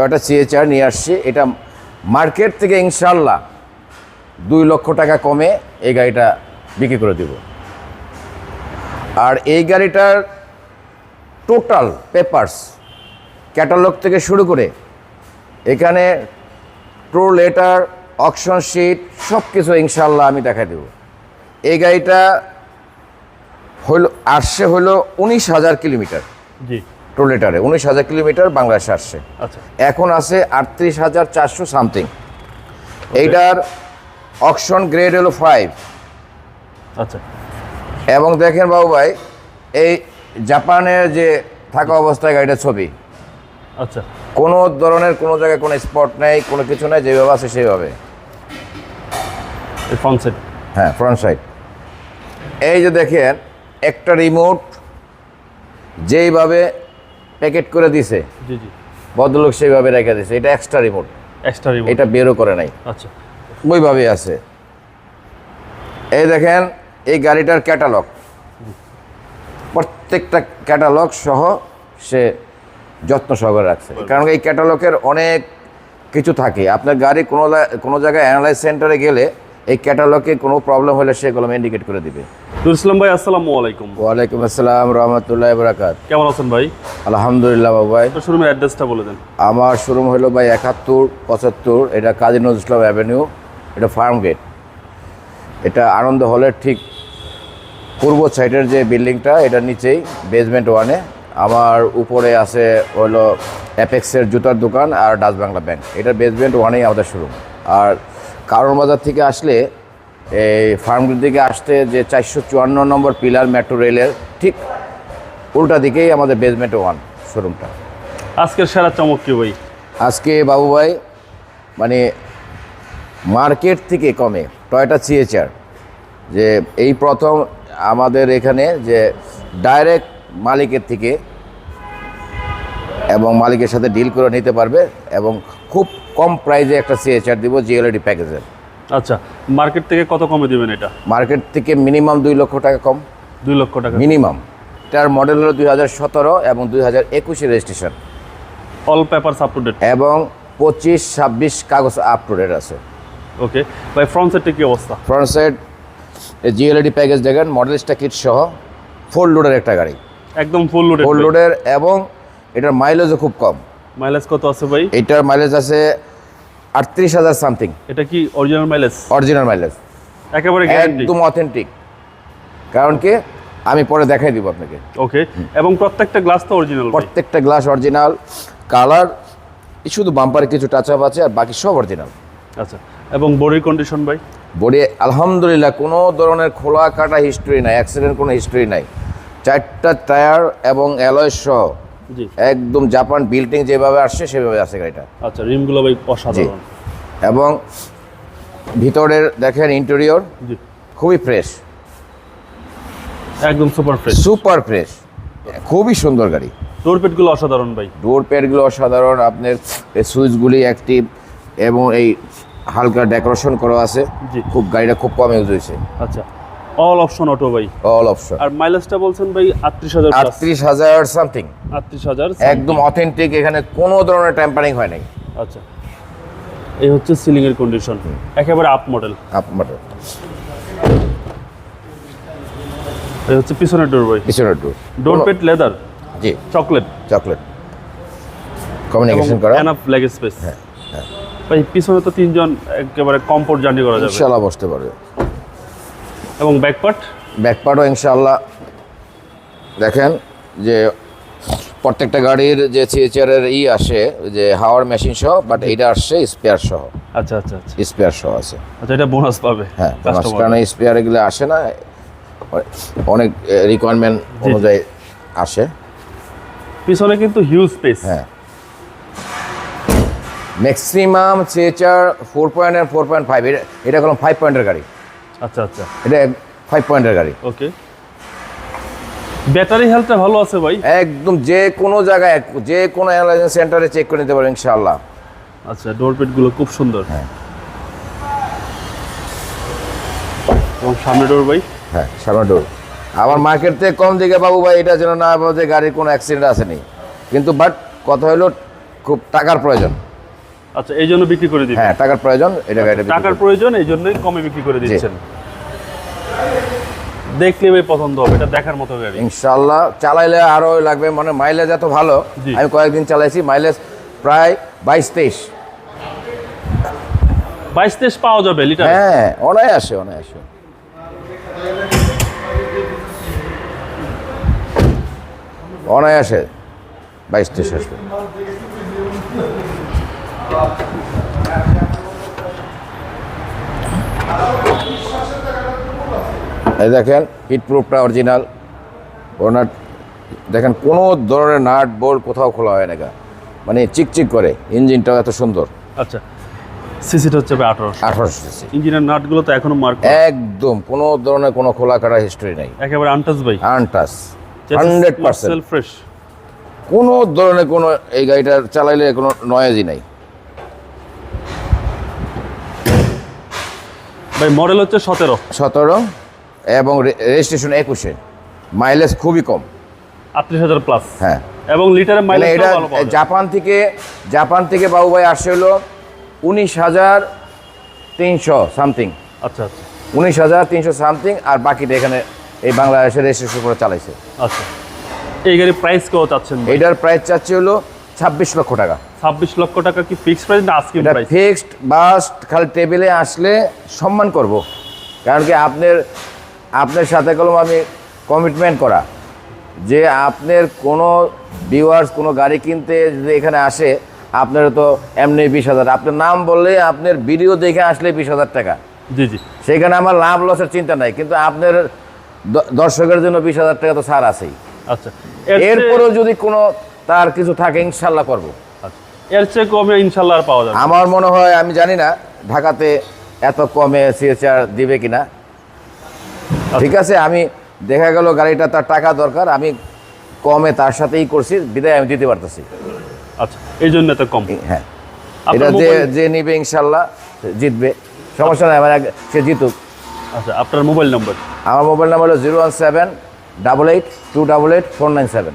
Toyota সিএচআর নিয়ে আসছি। এটা মার্কেট থেকে ইনশাল্লাহ দুই লক্ষ টাকা কমে এই গাড়িটা বিক্রি করে দেব। আর এই গাড়িটার টোটাল পেপারস ক্যাটালগ থেকে শুরু করে এখানে প্রো লেটার, অকশন শিট সব কিছু ইনশাল্লাহ আমি দেখাই দেব। এই গাড়িটা হইল, আসছে হলো উনিশ হাজার কিলোমিটার। জি। প্রো লেটারে উনিশ হাজার কিলোমিটার বাংলাদেশে আসছে। আচ্ছা। এখন আছে আটত্রিশ হাজার চারশো সামথিং। এইটার অকশন গ্রেড হলো ফাইভ আচ্ছা। এবং দেখেন বাবু ভাই এই জাপানের যে থাকা অবস্থায় গাড়িটার ছবি। আচ্ছা। কোনো ধরনের কোনো জায়গায় কোনো স্পট নেই কোনো কিছু নেই যেভাবে আছে সেইভাবে। ফ্রন্ট সেট হ্যাঁ ফ্রন্ট সাইড এই যে দেখেন একটা রিমোট যেইভাবে প্যাকেট করে দিছে। জি জি। ভদ্রলোক সেইভাবে রেখে দিছে। এটা এক্সট্রা রিমোট এক্সট্রা রিমোট এটা বেরও করে নাই। আচ্ছা। ওইভাবে আছে। এই দেখেন এই গাড়িটার ক্যাটালগ প্রত্যেকটা ক্যাটালগ সহ সে যত্ন সহকারে রাখছে। কারণ এই ক্যাটালগের অনেক কিছু থাকে। আপনার গাড়ি কোনো কোনো জায়গায় অ্যানালাইজ সেন্টারে গেলে এই ক্যাটালগে কোনো প্রবলেম হলে সেগুলো ইন্ডিকেট করে দিবে। নুর ইসলাম ভাই আসসালামু আলাইকুম। ওয়ালাইকুম আসসালাম রহমতুল্লাহ বরাকাত। কেমন আছেন ভাই? আলহামদুলিল্লাহ বাবু ভাই। তো শোরুমের অ্যাড্রেসটা বলে দেন। আমার শোরুম হলো ভাই একাত্তর পঁচাত্তর এটা কাজী নজরুল ইসলাম অ্যাভিনিউ এটা ফার্ম গেট। এটা আনন্দ হলের ঠিক পূর্ব সাইডের যে বিল্ডিংটা এটার নিচেই বেসমেন্ট ওয়ানে আমার উপরে আছে হলো অ্যাপেক্সের জুতার দোকান আর ডাচ বাংলা ব্যাংক এটার বেসমেন্ট ওয়ানেই আমাদের শোরুম। আর কারণ বাজার থেকে আসলে এই ফার্মগেট দিকে আসতে যে চারশো চুয়ান্ন নম্বর পিলার মেট্রো রেলের ঠিক উল্টা দিকেই আমাদের বেসমেন্ট ওয়ান শোরুমটা আজকের সেরা চমক কি ভাই? আজকে বাবু ভাই মানে মার্কেট থেকে কমে টয়টা সিএচআর যে এই প্রথম আমাদের এখানে যে ডাইরেক্ট মালিকের থেকে এবং মালিকের সাথে ডিল করে নিতে পারবে এবং খুব কম প্রাইজে একটা সিএচআর দিব জিএলডি প্যাকেজের আচ্ছা মার্কেট থেকে কত কমে দিবেন এটা? মার্কেট থেকে মিনিমাম দুই লক্ষ টাকা কম। দুই লক্ষ টাকা মিনিমাম এটার মডেল হলো দুই হাজার সতেরো এবং দুই হাজার একুশে registration all paper up to date এবং পঁচিশ ছাব্বিশ কাগজ আপ টু ডেট আছে। ওকে ভাই ফ্রন্ট সেটটা কী অবস্থা? ফ্রন্ট সাইড জিএলডি প্যাকেজ দেখেন মডেলিস্টা কিট সহ ফোর লোডের একটা গাড়ি। একদম ফুল লোডেড ফোর লোডের এবং এটার মাইলেজও খুব কম। মাইলেজ কত আছে ভাই? এটার মাইলেজ আছে আটত্রিশ হাজার সামথিং। এটা কি অরিজিনাল মাইলেজ অরিজিনাল মাইলেজ একেবারে একদম অথেন্টিক কারণ কি? আমি পরে দেখাই দিব আপনাকে। ওকে এবং প্রত্যেকটা গ্লাস তো অরিজিনাল প্রত্যেকটা গ্লাস অরিজিনাল কালার শুধু বাম্পারে কিছু টাচ আপ আছে আর বাকি সব অরিজিনাল আচ্ছা। এবং বডির কন্ডিশন ভাই? বডি আলহামদুলিল্লাহ কোনো ধরনের খোলা কাটা হিস্ট্রি নাই অ্যাক্সিডেন্ট কোনো হিস্ট্রি নাই। চারটা টায়ার এবং অ্যালয় সহ একদম জাপান বিল্ডিং যেভাবে আসছে সেভাবে আছে গাড়িটা। আচ্ছা রিমগুলো ভাই অসাধারণ। এবং ভিতরের দেখেন ইন্টেরিয়র খুবই ফ্রেশ একদম সুপার ফ্রেশ সুপার ফ্রেশ খুবই সুন্দর গাড়ি। ডোর পেটগুলো অসাধারণ ভাই। ডোর প্যাডগুলো অসাধারণ। আপনার এই সুইচগুলি অ্যাক্টিভ এবং এই হালকা ডেকোরেশন করা আছে। খুব গাড়িটা খুব কম ইউজ হয়েছে। আচ্ছা। অল অপশন অটো ভাই। অল অপশন আর মাইলেজটা বলছেন ভাই আটত্রিশ হাজার প্লাস আটত্রিশ হাজার সামথিং আটত্রিশ হাজার একদম অথেন্টিক এখানে কোনো ধরনের হয় নাই। আচ্ছা। এই হচ্ছে সিলিং এর কন্ডিশন একেবারে আপ মডেল আপনার এই হচ্ছে পিছনের ডোর ভাই। পিছনের ডোর ডোর পেট লেদার জি। চকলেট চকলেট কমিউনিকেশন করা। এনাফ লেগ স্পেস হ্যাঁ ভাই পিছনে তো তিনজন একেবারে কমফোর্ট জার্নি করা যাবে। ইনশাল্লাহ বসতে পারবে। এবং ব্যাকপার্ট? ব্যাকপার্টও ইনশাল্লাহ দেখেন যে প্রত্যেকটা গাড়ির যে সিএচআরের ই আসে যে হাওয়ার মেশিন সহ বাট এইটা আসছে স্পেয়ার সহ। আচ্ছা আচ্ছা আচ্ছা। স্পেয়ার সহ আছে। আচ্ছা এটা বোনাস পাবে হ্যাঁ কারণ স্পেয়ার এগুলো আসে না অনেক রিকোয়ারমেন্ট অনুযায়ী আসে। পিছনে কিন্তু হিউজ স্পেস হ্যাঁ। Maximum CHR four point four point five এটা এটা কোনো ফাইভ পয়েন্টের গাড়ি। আচ্ছা আচ্ছা। এটা ফাইভ পয়েন্টের গাড়ি। ওকে ব্যাটারি হেলথটা ভালো আছে ভাই? একদম যে কোনো জায়গায় যে কোনো অ্যানালাইজিং সেন্টারে চেক করে নিতে পারবেন ইনশাআল্লাহ। আচ্ছা ডোর পেটগুলো খুব সুন্দর। হ্যাঁ। এবং সামনে ডোর ভাই? হ্যাঁ সামনে ডোর আমার মার্কেট থেকে কম দিকে বাবু ভাই এটা যেন না যে গাড়ির কোনো অ্যাক্সিডেন্ট আসেনি। কিন্তু বাট কথা হলো খুব টাকার প্রয়োজন। আচ্ছা এই জন্য বিক্রি করে দিবেন? হ্যাঁ টাকার প্রয়োজন এটা গাড়িটা টাকার প্রয়োজন এই জন্যই কমে বিক্রি করে দিচ্ছেন। দেখলে ভাই পছন্দ হবে এটা দেখার মতো গাড়ি। ইনশাল্লাহ চালাইলে আরও লাগবে মানে মাইলেজ এত ভালো। আমি কয়েকদিন চালাইছি মাইলেজ প্রায় বাইশ তেইশ। বাইশ তেইশ পাওয়া যাবে লিটার হ্যাঁ অনায়াসে অনায়াসে। অনায়াসে বাইশ তেইশ আসবে। এই দেখেন হিট প্রুফটা অরিজিনাল ওনার দেখেন কোনো ধরনের নাট বোল্ট কোথাও খোলা হয় না। মানে চিকচিক করে ইঞ্জিনটাও এত সুন্দর। আচ্ছা সিসিটা হচ্ছে আঠারোশো। আঠারোশো সিসি। ইঞ্জিনের নাটগুলো তো এখনও মার্ক একদম কোনো ধরনের কোনো খোলা কাটা হিস্ট্রি নেই। একেবারে আনটাচ ভাই। আনটাস হান্ড্রেড পার্সেন্ট ফ্রেশ কোনো ধরনের কোনো এই গাড়িটা চালাইলে কোনো নয়েজই নাই। ভাই মডেল হচ্ছে সতেরো। সতেরো এবং রেজিস্ট্রেশন একুশে। মাইলেজ খুবই কম। আটত্রিশ হাজার প্লাস হ্যাঁ। এবং লিটারের মাইলেজ এটা। জাপান থেকে জাপান থেকে বাবু ভাই আসছে হলো উনিশ হাজার তিনশো সামথিং আচ্ছা আচ্ছা। উনিশ হাজার তিনশো সামথিং আর বাকিটা এখানে এই বাংলাদেশের রেজিস্ট্রেশন করে চালাইছে। আচ্ছা। এই গাড়ির প্রাইস কত চাচ্ছেন এটার প্রাইস চাচ্ছে হলো ছাব্বিশ লক্ষ টাকা। ছাব্বিশ লক্ষ টাকা কি ফিক্সড প্রাইস না আজকে প্রাইস ফিক্সড বাস খালি টেবিলে আসলে সম্মান করব। কারণ কি আপনার আপনার সাথে কলম আমি কমিটমেন্ট করা। যে আপনার কোনো ভিউয়ার্স কোনো গাড়ি কিনতে যদি এখানে আসে আপনার তো এমনি বিশ হাজার। আপনার নাম বললে আপনার ভিডিও দেখে আসলে বিশ হাজার টাকা। জি জি। সেখানে আমার লাভ লসের চিন্তা নাই কিন্তু আপনার দর্শকের জন্য বিশ হাজার টাকা তো ছাড় আছেই। আচ্ছা। এরপরেও যদি কোনো তার কিছু থাকে ইনশাল্লাহ করব। আচ্ছা। এর চেয়ে কমে ইনশাল্লাহ আর পাওয়া যাবে আমার মনে হয় আমি জানি না ঢাকাতে এত কমে সিএচআর দিবে কিনা। ঠিক আছে আমি দেখা গেল গাড়িটা তার টাকা দরকার আমি কমে তার সাথেই করছি বিদায় আমি দিতে পারতেছি। আচ্ছা এই জন্য এত কম। হ্যাঁ। এটা যে যে নিবে ইনশাল্লাহ জিতবে। সমস্যা নাই আমার সে জিতুক। আচ্ছা আপনার মোবাইল নাম্বার আমার মোবাইল নাম্বার হলো zero one seven double eight two double eight four nine seven